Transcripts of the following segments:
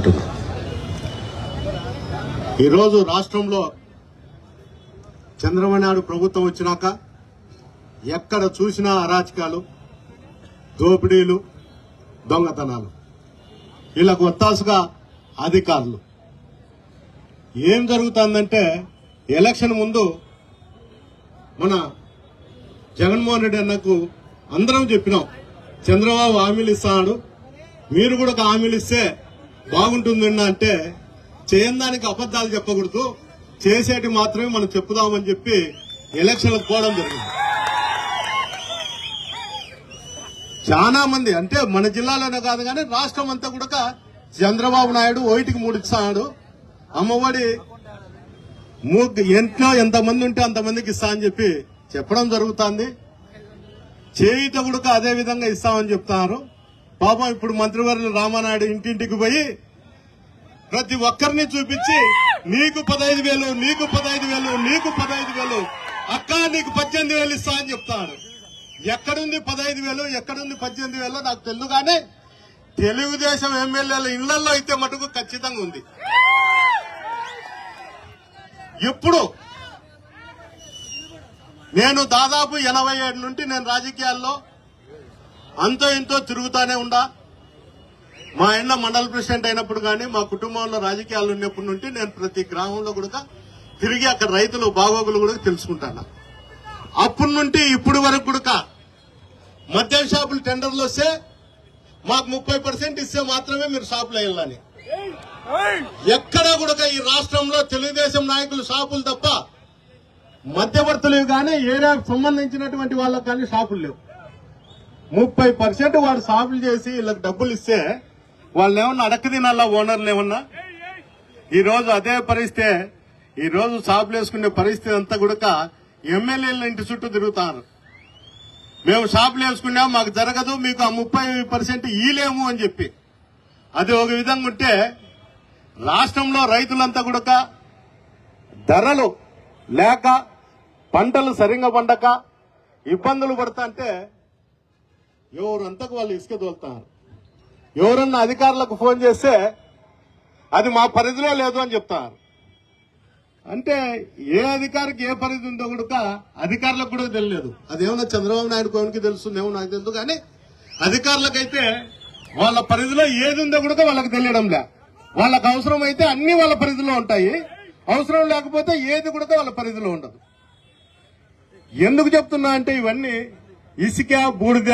కోరుకుంటున్నాను ఈరోజు రాష్ట్రంలో చంద్రబాబు నాయుడు ప్రభుత్వం వచ్చినాక ఎక్కడ చూసినా అరాచకాలు దోపిడీలు దొంగతనాలు. వీళ్ళకు ఒత్తాసుగా అధికారులు. ఏం జరుగుతుందంటే ఎలక్షన్ ముందు మన జగన్మోహన్ రెడ్డి అన్నకు అందరం చెప్పినాం చంద్రబాబు హామీలు ఇస్తాడు మీరు కూడా ఒక హామీలు ఇస్తే బాగుంటుందన్న అంటే చేయడానికి దానికి అబద్ధాలు చెప్పకూడదు. చేసేటి మాత్రమే మనం చెప్పుదామని చెప్పి ఎలక్షన్లకు పోవడం జరిగింది. చాలా మంది అంటే మన జిల్లాలోనే కాదు కానీ రాష్ట్రం అంతా కూడా చంద్రబాబు నాయుడు ఓటికి మూడిస్తాడు అమ్మఒడి మూడు ఎంట్లో ఎంతమంది ఉంటే అంతమందికి ఇస్తా అని చెప్పి చెప్పడం జరుగుతుంది. చేయుత కూడా అదే విధంగా ఇస్తామని చెప్తున్నారు. పాపం ఇప్పుడు మంత్రివర్యులు రామానాయుడు ఇంటింటికి పోయి ప్రతి ఒక్కరిని చూపించి నీకు పదహైదు వేలు నీకు పదహైదు వేలు నీకు పదహైదు వేలు అక్క నీకు పద్దెనిమిది వేలు ఇస్తా అని చెప్తాడు. ఎక్కడుంది పదహైదు వేలు ఎక్కడుంది పద్దెనిమిది వేలు నాకు తెలుసు కానీ తెలుగుదేశం ఎమ్మెల్యేల ఇళ్ళలో అయితే మటుకు ఖచ్చితంగా ఉంది. ఎప్పుడు నేను దాదాపు ఎనభై ఏడు నుండి నేను రాజకీయాల్లో అంతో ఇంతో తిరుగుతానే ఉండా. మా ఆయన మండల ప్రెసిడెంట్ అయినప్పుడు కానీ మా కుటుంబంలో రాజకీయాలు ఉన్నప్పటి నుండి నేను ప్రతి గ్రామంలో కూడా తిరిగి అక్కడ రైతులు బాగోగులు కూడా తెలుసుకుంటాను. అప్పటి నుండి ఇప్పుడు వరకు కూడా మద్యం షాపులు టెండర్లు వస్తే మాకు ముప్పై పర్సెంట్ ఇస్తే మాత్రమే మీరు షాపులు వెళ్ళాలి. ఎక్కడా కూడా ఈ రాష్ట్రంలో తెలుగుదేశం నాయకులు షాపులు తప్ప మధ్యవర్తులు కానీ ఏరియాకు సంబంధించినటువంటి వాళ్ళకి కానీ షాపులు లేవు. ముప్పై పర్సెంట్ వాడు షాపులు చేసి వీళ్ళకి డబ్బులు ఇస్తే వాళ్ళు ఏమన్నా అడక్క తినాలా ఓనర్లు ఏమన్నా? ఈరోజు అదే పరిస్థితి ఈరోజు రోజు షాపులు వేసుకునే పరిస్థితి అంతా కూడా ఎమ్మెల్యేల ఇంటి చుట్టూ తిరుగుతారు. మేము షాపులు వేసుకున్నాం మాకు జరగదు మీకు ఆ ముప్పై పర్సెంట్ ఈలేము అని చెప్పి. అది ఒక విధంగా ఉంటే రాష్ట్రంలో రైతులంతా కూడా ధరలు లేక పంటలు సరిగా పండక ఇబ్బందులు పడతా అంటే ఎవరంతకు వాళ్ళు ఇసుక తోలుతున్నారు? ఎవరన్నా అధికారులకు ఫోన్ చేస్తే అది మా పరిధిలో లేదు అని చెప్తారు. అంటే ఏ అధికారికి ఏ పరిధి ఉందో కూడా అధికారులకు కూడా తెలియదు అదేమన్నా చంద్రబాబు నాయుడు కోనికి తెలుస్తుందేమో నాకు తెలుసు కానీ అధికారులకైతే వాళ్ళ పరిధిలో ఏది ఉందో కూడా వాళ్ళకి తెలియడం లే వాళ్ళకి అవసరం అయితే అన్ని వాళ్ళ పరిధిలో ఉంటాయి. అవసరం లేకపోతే ఏది కూడా వాళ్ళ పరిధిలో ఉండదు. ఎందుకు చెప్తున్నా అంటే ఇవన్నీ ఇసుక బూడిద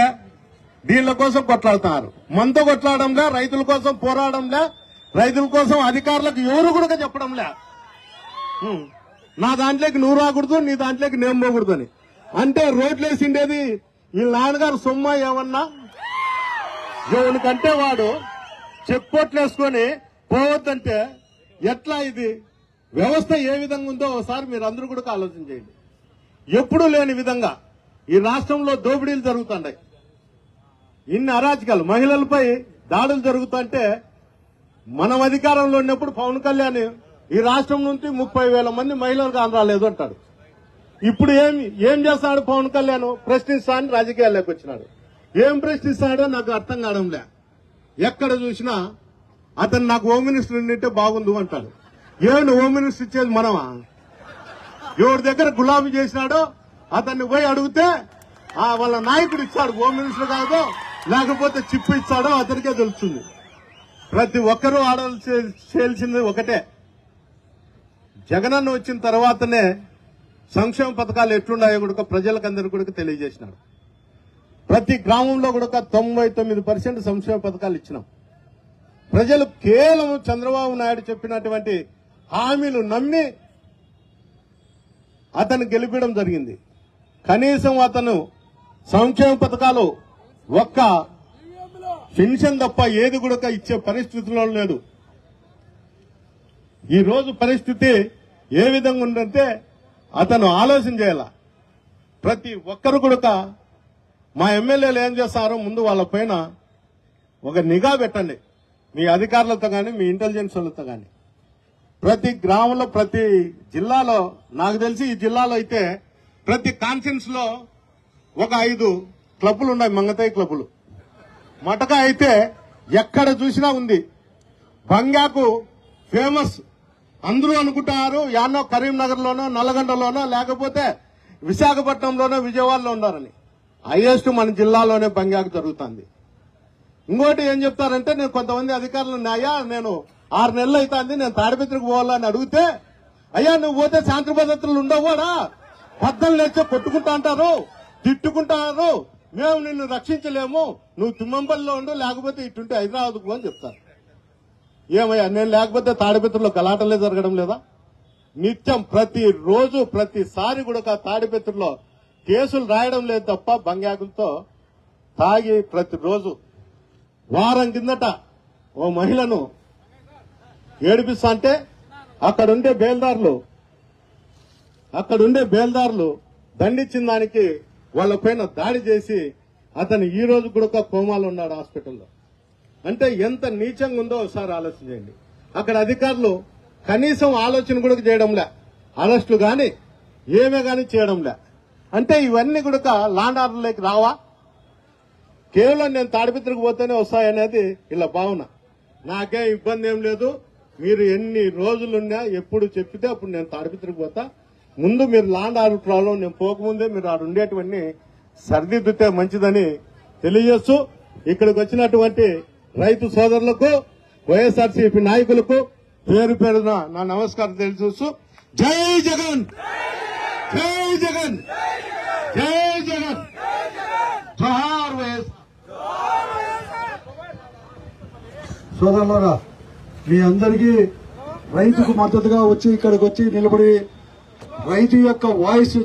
దీనిల కోసం కొట్లాడుతున్నారు. మనతో కొట్లాడంలే రైతుల కోసం పోరాడంలే రైతుల కోసం అధికారులకు ఎవరు కూడా చెప్పడంలే. నా దాంట్లోకి నువ్వు రాకూడదు నీ దాంట్లోకి నేను పోకూడదు అని అంటే రోడ్లు వేసిండేది ఈ నాన్నగారు సొమ్మ ఏమన్నా? ఎవరికంటే వాడు చెక్ పోట్లు వేసుకొని పోవద్దంటే ఎట్లా ఇది? వ్యవస్థ ఏ విధంగా ఉందో ఒకసారి మీరు అందరూ కూడా ఆలోచన చేయండి. ఎప్పుడూ లేని విధంగా ఈ రాష్ట్రంలో దోపిడీలు జరుగుతున్నాయి. ఇన్ని అరాచకాలు మహిళలపై దాడులు జరుగుతుంటే మనం అధికారంలో ఉన్నప్పుడు పవన్ కళ్యాణ్ ఈ రాష్ట్రం నుంచి ముప్పై వేల మంది మహిళలకు కాని రాలేదు అంటాడు. ఇప్పుడు ఏం ఏం చేస్తాడు పవన్ కళ్యాణ్? ప్రశ్నిస్తాడని రాజకీయాల్లోకి వచ్చినాడు. ఏం ప్రశ్నిస్తాడో నాకు అర్థం కావడంలే. ఎక్కడ చూసినా అతను నాకు హోమ్ మినిస్టర్ ఉండింటే బాగుంది అంటాడు. ఏమి హోమ్ మినిస్టర్ ఇచ్చేది మనమా? ఎవరి దగ్గర గులాబీ చేసినాడో అతన్ని పోయి అడిగితే ఆ వాళ్ళ నాయకుడు ఇచ్చాడు హోమ్ మినిస్టర్ కాదు. లేకపోతే చిప్పు ఇచ్చాడో అతనికే తెలుస్తుంది. ప్రతి ఒక్కరూ ఆడాల్సి చేయాల్సింది ఒకటే. జగనన్న వచ్చిన తర్వాతనే సంక్షేమ పథకాలు ఎట్లున్నాయో కూడా ప్రజలకందరూ కూడా తెలియజేసినాడు ప్రతి గ్రామంలో కూడా తొంభై తొమ్మిది పర్సెంట్ సంక్షేమ పథకాలు ఇచ్చినాం. ప్రజలు కేవలం చంద్రబాబు నాయుడు చెప్పినటువంటి హామీలు నమ్మి అతను గెలిపడం జరిగింది. కనీసం అతను సంక్షేమ పథకాలు ఒక్క పెన్షన్ తప్ప ఏది కూడా ఇచ్చే పరిస్థితిలో లేదు. ఈ రోజు పరిస్థితి ఏ విధంగా ఉందంటే అతను ఆలోచన చేయాల. ప్రతి ఒక్కరు కూడా మా ఎమ్మెల్యేలు ఏం చేస్తారో ముందు వాళ్ళ పైన ఒక నిఘా పెట్టండి. మీ అధికారులతో కానీ మీ ఇంటెలిజెన్స్ వాళ్ళతో కానీ ప్రతి గ్రామంలో ప్రతి జిల్లాలో నాకు తెలిసి ఈ జిల్లాలో అయితే ప్రతి కాన్ఫరెన్స్లో ఒక ఐదు క్లబ్బులు ఉన్నాయి మంగతాయి క్లబ్బులు. మటక అయితే ఎక్కడ చూసినా ఉంది. బంగాకు ఫేమస్. అందరూ అనుకుంటున్నారు యాన్నో కరీంనగర్లోనో నల్లగొండలోనో లేకపోతే విశాఖపట్నంలోనో విజయవాడలో ఉన్నారని. హైయెస్ట్ మన జిల్లాలోనే బంగాకు జరుగుతుంది. ఇంకోటి ఏం చెప్తారంటే నేను కొంతమంది అధికారులు ఉన్నాయా నేను ఆరు నెలలు అవుతుంది నేను తాడిపత్రికి పోవాలని అడిగితే అయ్యా నువ్వు పోతే శాంతి భద్రతలు ఉండవుడా పద్దలు లేచే కొట్టుకుంటా అంటారు తిట్టుకుంటారు మేము నిన్ను రక్షించలేము. నువ్వు తుమ్మంపల్లిలో ఉండు లేకపోతే ఇటుంటే హైదరాబాద్కు అని చెప్తాను ఏమయ్యా నేను లేకపోతే తాడిపత్రిలో గలాటలే జరగడం లేదా? నిత్యం ప్రతి రోజు ప్రతిసారి కూడా తాడిపత్రిలో కేసులు రాయడం లేదు తప్ప బంగాకులతో తాగి ప్రతిరోజు వారం కిందట ఓ మహిళను ఏడిపిస్తా అంటే అక్కడుండే బేల్దారులు అక్కడుండే బేల్దారులు దండిచ్చిన దానికి వాళ్ళ పైన దాడి చేసి అతను ఈ రోజు కూడా ఒక కోమాలో ఉన్నాడు హాస్పిటల్లో. అంటే ఎంత నీచంగా ఉందో ఒకసారి ఆలోచన చేయండి. అక్కడ అధికారులు కనీసం ఆలోచన కూడా చేయడంలే. అరెస్టులు కానీ ఏమే కానీ చేయడంలే. అంటే ఇవన్నీ కూడా లాండ్ ఆర్డర్లోకి రావా? కేవలం నేను తాడిపిత్రకు పోతేనే వస్తాయనేది ఇలా భావన. నాకేం ఇబ్బంది ఏం లేదు. మీరు ఎన్ని రోజులున్నా ఎప్పుడు చెప్పితే అప్పుడు నేను తాడిపిత్రకు పోతా. ముందు మీరు లాండ్ ఆర్డర్ ప్రాబ్లం నేను పోకముందే మీరు ఆడ ఉండేటివన్నీ సరిదిద్దితే మంచిదని తెలియజేస్తూ ఇక్కడికి వచ్చినటువంటి రైతు సోదరులకు వైఎస్ఆర్సీపీ నాయకులకు పేరు పేరున నా నమస్కారం తెలియజేస్తూ జై జగన్! జై జగన్! జై జగన్! జోహార్ వైఎస్ సోదరులారా మీ అందరికీ రైతుకు మద్దతుగా వచ్చి ఇక్కడికి వచ్చి నిలబడి రైతు యొక్క వాయిస్